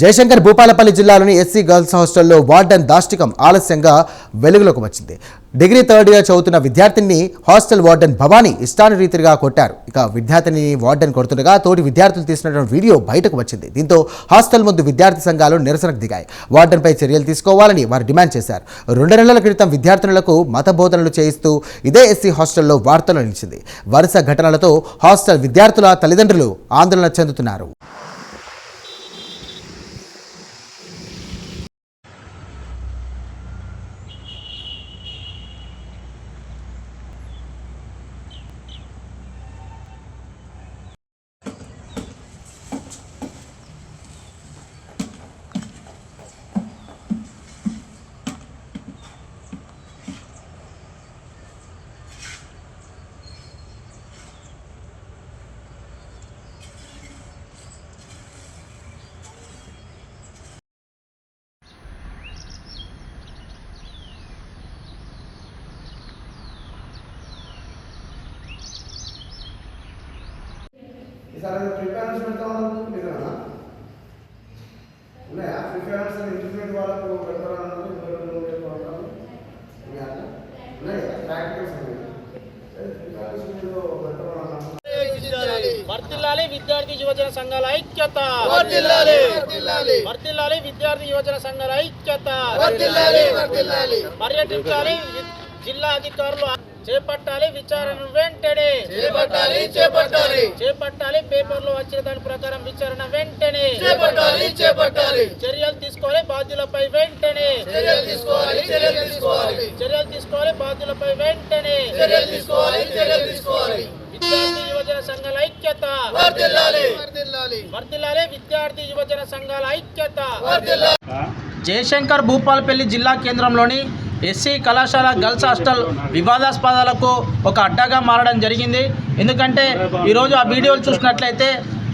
జయశంకర్ భూపాలపల్లి జిల్లాలోని SC girls హాస్టల్లో warden దాష్టికం ఆలస్యంగా వెలుగులోకి వచ్చింది. డిగ్రీ థర్డ్ ఇయర్ చదువుతున్న విద్యార్థిని హాస్టల్ వార్డెన్ భవానీ ఇష్టానురీతిగా కొట్టారు. ఇక విద్యార్థిని వార్డెన్ కొడుతుండగా తోటి విద్యార్థులు తీసినటువంటి వీడియో బయటకు వచ్చింది. దీంతో హాస్టల్ ముందు విద్యార్థి సంఘాలు నిరసనకు దిగాయి. వార్డెన్పై చర్యలు తీసుకోవాలని వారు డిమాండ్ చేశారు. రెండు నెలల క్రితం విద్యార్థినులకు మత బోధనలు చేయిస్తూ ఇదే ఎస్సీ హాస్టల్లో వార్తలు నిలిచింది. వరుస ఘటనలతో హాస్టల్ విద్యార్థుల తల్లిదండ్రులు ఆందోళన చెందుతున్నారు. ఫ్రీ ప్యారెంట్స్ పెడతా ఉన్నాయా? అని ఇంటర్మీడియట్ వాళ్ళకు పెడతారన్నారు వర్తిల్లాలి విద్యార్థి యువజన సంఘాల ఐక్యత. వర్తిల్లాలి. విద్యార్థి యువజన సంఘాల ఐక్యత. వర్ధిల్లాలి వర్ధిల్లాలి పర్యటించాలి. జిల్లా అధికారులు చేపట్టాలి విచారణ వెంటనే. చేపట్టాలి చేపట్టాలి. చేపట్టాలి పేపర్లో వచ్చిన దాని ప్రకారం విచారణ వెంటనే. చేపట్టాలి చేపట్టాలి. చర్యలు తీసుకోవాలి బాధ్యులపై వెంటనే. చర్యలు తీసుకోవాలి చర్యలు తీసుకోవాలి. చర్యలు తీసుకోవాలి బాధ్యులపై వెంటనే. చర్యలు తీసుకోవాలి చర్యలు తీసుకోవాలి. విద్యార్థి యువజన సంఘాల ఐక్యత. వర్ధిల్లాలి. విద్యార్థి యువజన సంఘాల ఐక్యత. జయశంకర్ భూపాలపల్లి జిల్లా కేంద్రంలోని ఎస్సీ కళాశాల గర్ల్స్ హాస్టల్ వివాదాస్పదాలకు ఒక అడ్డాగా మారడం జరిగింది. ఎందుకంటే ఈరోజు ఆ వీడియోలు చూసినట్లయితే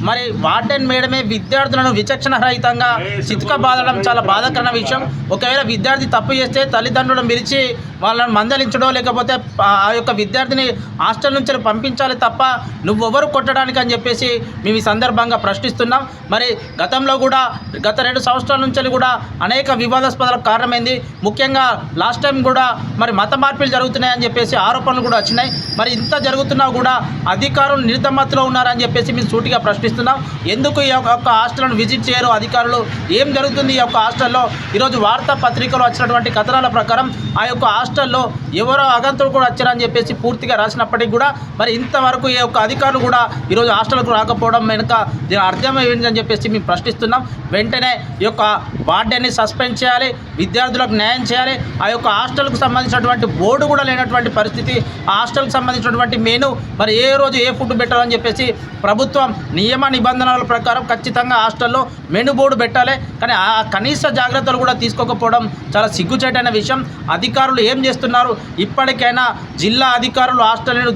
మరి వార్డెన్ మేడమే విద్యార్థులను విచక్షణ రహితంగా చితుక బాధడం చాలా బాధాకరమైన విషయం. ఒకవేళ విద్యార్థి తప్పు చేస్తే తల్లిదండ్రులను పిలిచి వాళ్ళని మందలించడం లేకపోతే ఆ యొక్క విద్యార్థిని హాస్టల్ నుంచి పంపించాలి తప్ప నువ్వెవరు కొట్టడానికి అని చెప్పేసి మేము ఈ సందర్భంగా ప్రశ్నిస్తున్నాం. మరి గతంలో కూడా గత రెండు సంవత్సరాల నుంచి కూడా అనేక వివాదాస్పదాలకు కారణమైంది. ముఖ్యంగా లాస్ట్ టైం కూడా మరి మత మార్పులు జరుగుతున్నాయని చెప్పేసి ఆరోపణలు కూడా వచ్చినాయి. మరి ఇంత జరుగుతున్నా కూడా అధికారులు నిర్ధమతలో ఉన్నారని చెప్పేసి మేము సూటిగా ప్రశ్నిస్తున్నాం. ఎందుకు ఈ యొక్క హాస్టల్ను విజిట్ చేయరు అధికారులు? ఏం జరుగుతుంది ఈ యొక్క హాస్టల్లో? ఈరోజు వార్తాపత్రికలు వచ్చినటువంటి కథనాల ప్రకారం ఆ యొక్క హాస్టల్లో ఎవరో అగంతులు కూడా వచ్చారని చెప్పేసి పూర్తిగా రాసినప్పటికీ కూడా మరి ఇంతవరకు ఈ యొక్క అధికారులు కూడా ఈరోజు హాస్టల్కు రాకపోవడం వెనుక దీని అర్థం ఏంటని చెప్పేసి మేము ప్రశ్నిస్తున్నాం. వెంటనే ఈ యొక్క వార్డెన్ని సస్పెండ్ చేయాలి విద్యార్థులకు న్యాయం చేయాలి. ఆ యొక్క హాస్టల్కు సంబంధించినటువంటి బోర్డు కూడా లేనటువంటి పరిస్థితి. ఆ హాస్టల్కి సంబంధించినటువంటి మెను మరి ఏ రోజు ఏ ఫుడ్ పెట్టాలని చెప్పేసి ప్రభుత్వం నియమ నిబంధనల ప్రకారం ఖచ్చితంగా హాస్టల్లో మెను బోర్డు పెట్టాలి. కానీ ఆ కనీస జాగ్రత్తలు కూడా తీసుకోకపోవడం చాలా సిగ్గుచేటైన విషయం. అధికారులు ఏం చేస్తున్నారు? ఇప్పటికైనా జిల్లా అధికారులు హాస్టల్ను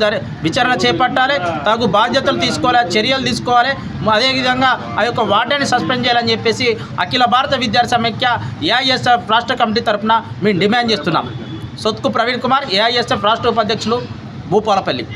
విచారణ చేపట్టాలి. తగు బాధ్యతలు తీసుకోవాలి చర్యలు తీసుకోవాలి. అదేవిధంగా ఆ యొక్క వార్డెన్ని సస్పెండ్ చేయాలని చెప్పేసి అఖిల భారత విద్యార్థి సమైక్య ఏఐఎస్ఎఫ్ రాష్ట్ర కమిటీ తరఫున మేము డిమాండ్ చేస్తున్నాం. సొత్కు ప్రవీణ్ కుమార్ ఏఐఎస్ఎఫ్ రాష్ట్ర ఉపాధ్యక్షులు భూపాలపల్లి.